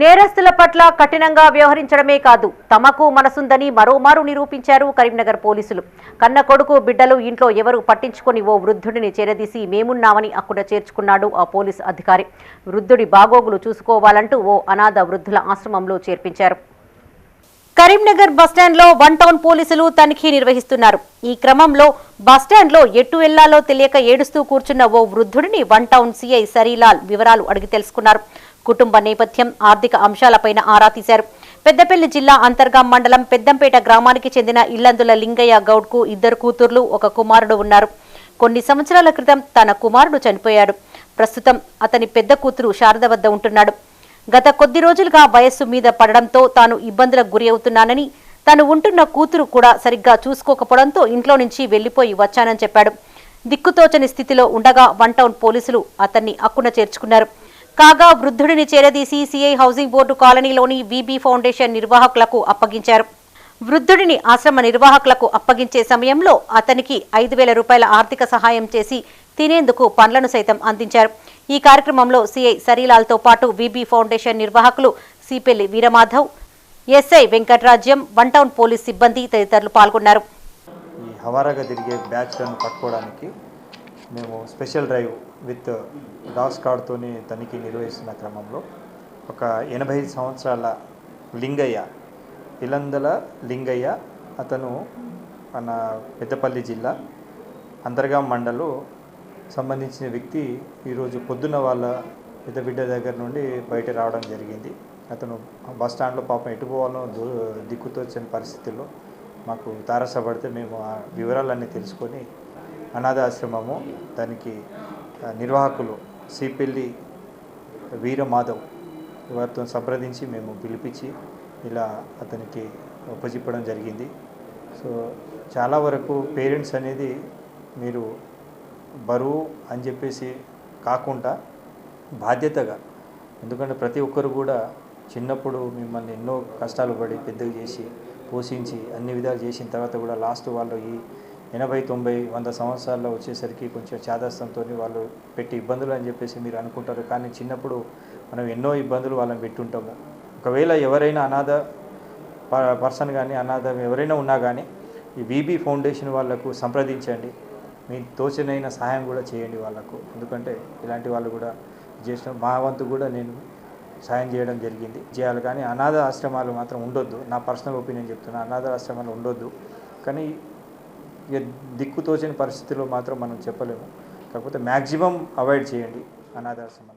నేరస్తుల పట్ల కఠినంగా వ్యవహరించడమే కాదు తమకు మనసుందని మరోమారు నిరూపించారు కరీంనగర్ పోలీసులు. కన్న కొడుకు బిడ్డలు ఇంట్లో ఎవరు పట్టించుకొని ఓ వృద్ధుడిని చేరదీసి మేమున్నామని అక్కడ చేర్చుకున్నాడు ఆ పోలీస్ అధికారి. వృద్ధుడి బాగోగులు చూసుకోవాలంటూ ఓ అనాథ వృద్ధుల ఆశ్రమంలో చేర్పించారు. కరీంనగర్ బస్టాండ్లో వన్ టౌన్ పోలీసులు తనిఖీ నిర్వహిస్తున్నారు. ఈ క్రమంలో బస్టాండ్లో ఎటు వెళ్ళాలో తెలియక ఏడుస్తూ కూర్చున్న ఓ వృద్ధుడిని వన్ టౌన్ సీఐ సరీలాల్ వివరాలు అడిగి తెలుసుకున్నారు. కుటుంబ నేపథ్యం ఆర్థిక అంశాలపైన ఆరా తీశారు. పెద్దపల్లి జిల్లా అంతర్గాం మండలం పెద్దంపేట గ్రామానికి చెందిన ఇల్లందుల లింగయ్య గౌడ్కు ఇద్దరు కూతుర్లు ఒక కుమారుడు ఉన్నారు. కొన్ని సంవత్సరాల క్రితం తన కుమారుడు చనిపోయాడు. ప్రస్తుతం అతని పెద్ద కూతురు శారద వద్ద ఉంటున్నాడు. గత కొద్ది రోజులుగా వయస్సు మీద పడడంతో తాను ఇబ్బందులకు గురి అవుతున్నానని తను ఉంటున్న కూతురు కూడా సరిగ్గా చూసుకోకపోవడంతో ఇంట్లో నుంచి వెళ్ళిపోయి వచ్చానని చెప్పాడు. దిక్కుతోచని స్థితిలో ఉండగా వన్ టౌన్ పోలీసులు అతన్ని అక్కున చేర్చుకున్నారు. కాగా వృద్ధుడిని చేరదీసి సిఐ హౌసింగ్ బోర్డు కాలనీలోని వీబీ ఫౌండేషన్ నిర్వాహకులకు అప్పగించారు. వృద్ధుడిని ఆశ్రమ నిర్వాహకులకు అప్పగించే సమయంలో అతనికి ఐదు వేల రూపాయల ఆర్థిక సహాయం చేసి తినేందుకు పండ్లను సైతం అందించారు. ఈ కార్యక్రమంలో సిఐ సరీలాల్తో పాటు వీబీ ఫౌండేషన్ నిర్వాహకులు Sipelli Veeramadhav SI Venkatarajyam one town police సిబ్బంది తదితరులు పాల్గొన్నారు. హవారాగా తిరిగే బ్యాచ్లను పట్టుకోవడానికి మేము స్పెషల్ డ్రైవ్ విత్ డాస్ కార్డ్తోని తనిఖీ నిర్వహిస్తున్న క్రమంలో ఒక ఎనభై ఐదు సంవత్సరాల లింగయ్య ఇలందల లింగయ్య అతను మన పెద్దపల్లి జిల్లా అంతర్గాం మండలు సంబంధించిన వ్యక్తి ఈరోజు పొద్దున్న వాళ్ళ పెద్ద బిడ్డ దగ్గర నుండి బయట రావడం జరిగింది. అతను బస్ స్టాండ్లో పాపం ఎటు పోవాలో దిక్కుతో దిక్కుతోచని పరిస్థితుల్లో మాకు తారసపడితే మేము ఆ వివరాలన్నీ తెలుసుకొని అనాథాశ్రమము దానికి నిర్వాహకులు సిపిల్లి వీరమాధవ్ వారితో సంప్రదించి మేము పిలిపించి ఇలా అతనికి ఉపజిప్పడం జరిగింది. సో చాలా వరకు పేరెంట్స్ అనేది మీరు బరువు అని చెప్పేసి కాకుండా బాధ్యతగా ఎందుకంటే ప్రతి ఒక్కరు కూడా చిన్నప్పుడు మిమ్మల్ని ఎన్నో కష్టాలు పడి పెద్దగా చేసి పోషించి అన్ని విధాలు చేసిన తర్వాత కూడా లాస్ట్ వాళ్ళు ఈ ఎనభై తొంభై వంద సంవత్సరాల్లో వచ్చేసరికి కొంచెం చాదస్తంతో వాళ్ళు పెట్టి ఇబ్బందులు అని చెప్పేసి మీరు అనుకుంటారు. కానీ చిన్నప్పుడు మనం ఎన్నో ఇబ్బందులు వాళ్ళని పెట్టుంటాము. ఒకవేళ ఎవరైనా అనాథ ప- పర్సన్ కానీ అనాథ ఎవరైనా ఉన్నా కానీ ఈ బీబీ ఫౌండేషన్ వాళ్ళకు సంప్రదించండి. మీ తోచనైన సహాయం కూడా చేయండి వాళ్ళకు. ఎందుకంటే ఇలాంటి వాళ్ళు కూడా చేసిన మా వంతు కూడా నేను సాయం చేయడం జరిగింది. చేయాలి కానీ అనాథ ఆశ్రమాలు మాత్రం ఉండొద్దు. నా పర్సనల్ ఒపీనియన్ చెప్తున్నా అనాథ ఆశ్రమాలు ఉండొద్దు. కానీ ఇక దిక్కు తోచిన పరిస్థితుల్లో మాత్రం మనం చెప్పలేము. కాకపోతే మ్యాక్సిమం అవాయిడ్ చేయండి అనాథాశ్రమాలను